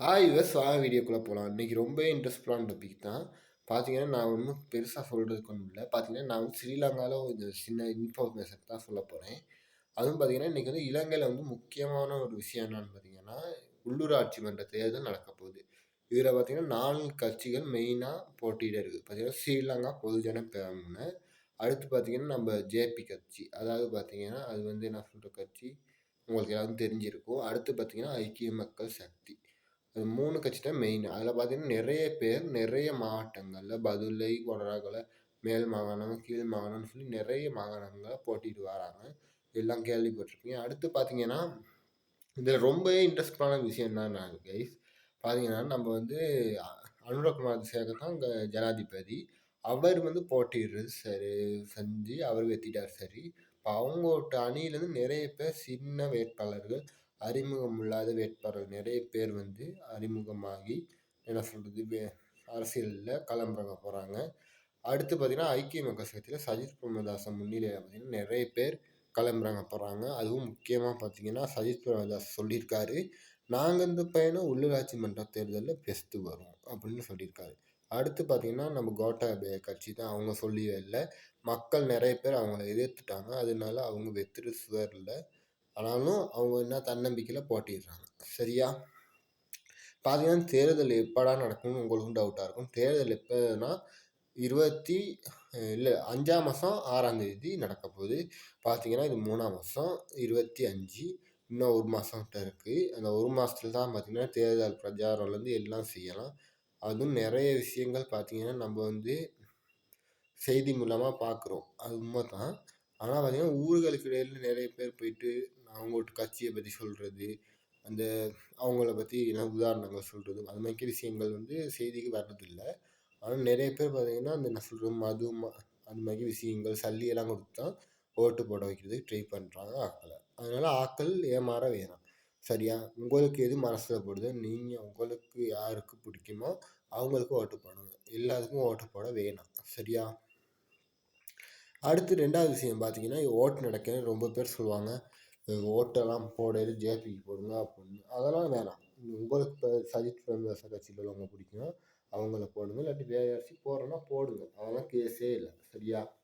Hi யுவஸ் வாங்க வீடியோக்குள்ளே போகலாம் இன்றைக்கி ரொம்ப இன்ட்ரெஸ்ட்ஃபுல்லான டாபிக் தான். பார்த்தீங்கன்னா நான் ஒன்றும் பெருசாக சொல்கிறதுக்கு ஒன்றும் இல்லை. பார்த்தீங்கன்னா நான் வந்து ஸ்ரீலங்காவில் ஒரு சின்ன இன்ஃபர்மேஷன் தான் சொல்ல போகிறேன் அதுவும் பார்த்தீங்கன்னா இன்றைக்கி வந்து இலங்கையில் வந்து முக்கியமான ஒரு விஷயம் என்னன்னு பார்த்தீங்கன்னா உள்ளூராட்சி மன்ற தேர்தல் நடக்க போகுது. இதில் பார்த்தீங்கன்னா நாலு கட்சிகள் மெயினாக போட்டியிட இருக்குது. பார்த்தீங்கன்னா ஸ்ரீலங்கா பொதுஜன பேரமுனை. அடுத்து பார்த்தீங்கன்னா நம்ம ஜேபி கட்சி. அதாவது பார்த்தீங்கன்னா அது வந்து என்ன சொல்கிற கட்சி? உங்களுக்கு எல்லாரும் தெரிஞ்சிருக்கும். அடுத்து பார்த்தீங்கன்னா ஐக்கிய மக்கள் சக்தி. மூணு கட்சி தான் மெயின் அதில் பார்த்தீங்கன்னா நிறைய பேர் நிறைய மாவட்டங்களில் பதுளை கொடராகலை மேல் மாகாணம் கீழ் மாகாணம்னு சொல்லி நிறைய மாகாணங்களில் போட்டிட்டு வராங்க. எல்லாம் கேள்விப்பட்டிருப்பீங்க. அடுத்து பார்த்தீங்கன்னா இதில் ரொம்பவே இன்ட்ரெஸ்டான விஷயம் என்னன்னா கைஸ் பார்த்தீங்கன்னா நம்ம வந்து அனுரகுமார் சேகர் தான் இங்கே ஜனாதிபதி. அவர் வந்து போட்டிடுறது சரி செஞ்சு அவர் வெத்திட்டார் சரி. இப்போ அவங்களோட அணியிலேருந்து நிறைய பேர் சின்ன வேட்பாளர்கள் அறிமுகம் இல்லாத வேட்பாளர்கள் நிறைய பேர் வந்து அறிமுகமாகி என்ன சொல்கிறது வே அரசியலில் களமிறங்க போகிறாங்க அடுத்து பார்த்திங்கன்னா ஐக்கிய மக்கள் சக்தியில் சஜித் பிரேமதாசன் முன்னிலையில் பார்த்திங்கன்னா நிறைய பேர் களமிறங்க போகிறாங்க அதுவும் முக்கியமாக பார்த்திங்கன்னா சஜித் பிரேமதாஸ் சொல்லியிருக்காரு நாங்கள் இந்த பையனும் உள்ளூராட்சி மன்ற தேர்தலில் பெஸ்ட்டு வரும் அப்படின்னு சொல்லியிருக்காரு. அடுத்து பார்த்திங்கன்னா நம்ம கோட்டாபய கட்சி தான். அவங்க சொல்லவே இல்லை. மக்கள் நிறைய பேர் அவங்கள எதிர்த்துட்டாங்க. அதனால அவங்க வெற்றி சுவரில் ஆனாலும் அவங்க என்ன தன்னம்பிக்கையில் போட்டிடுறாங்க. சரியா? பார்த்தீங்கன்னா தேர்தல் எப்படா நடக்கும்னு உங்களுக்கும் டவுட்டாக இருக்கும். தேர்தல் எப்போனா இருபத்தி இல்லை அஞ்சாம் மாதம் ஆறாம் தேதி நடக்க போகுது. பார்த்தீங்கன்னா இது மூணாம் மாதம் இருபத்தி அஞ்சு இன்னும் ஒரு மாதம் இருக்குது அந்த ஒரு மாதத்துல தான் பார்த்திங்கன்னா தேர்தல் பிரச்சாரம்லேருந்து எல்லாம் செய்யலாம். அதுவும் நிறைய விஷயங்கள் பார்த்திங்கன்னா நம்ம வந்து செய்தி மூலமாக பார்க்குறோம் அது உண்மை தான் ஆனால் பார்த்திங்கன்னா ஊர்களுக்கு இடையில் நிறைய பேர் போயிட்டு அவங்களோட கட்சியை பற்றி சொல்கிறது அந்த அவங்கள பற்றி என்ன உதாரணங்கள் சொல்கிறது அது மாதிரி விஷயங்கள் வந்து செய்திக்கு வர்றதில்லை. ஆனால் நிறைய பேர் பார்த்திங்கன்னா அந்த என்ன சொல்கிறது மது அது மாதிரி விஷயங்கள் சல்லியெல்லாம் கொடுத்து தான் ஓட்டு போட வைக்கிறதுக்கு ட்ரை பண்ணுறாங்க ஆக்களை அதனால் ஆக்கள் ஏமாற வேணாம். சரியா? உங்களுக்கு எது மனசில் போடுதோ நீங்கள் உங்களுக்கு யாருக்கு பிடிக்குமோ அவங்களுக்கு ஓட்டு போடுங்க. எல்லாத்துக்கும் ஓட்டு போட வேணாம். சரியா? அடுத்து ரெண்டாவது விஷயம் பார்த்தீங்கன்னா ஓட்டு நடக்க ரொம்ப பேர் சொல்லுவாங்க. ஓட்டெல்லாம் போடையில் ஜேபிக்கு போடுங்க அப்படின்னு. அதெல்லாம் வேணாம். உங்களுக்கு இப்போ சஜித் பிரேமதாச கட்சியில் உள்ளவங்க பிடிக்கும். அவங்கள போடுங்க. இல்லாட்டி வேறு யாராச்சும் போடுறோன்னா போடுங்க. அதெல்லாம் கேஸே இல்லை. சரியா?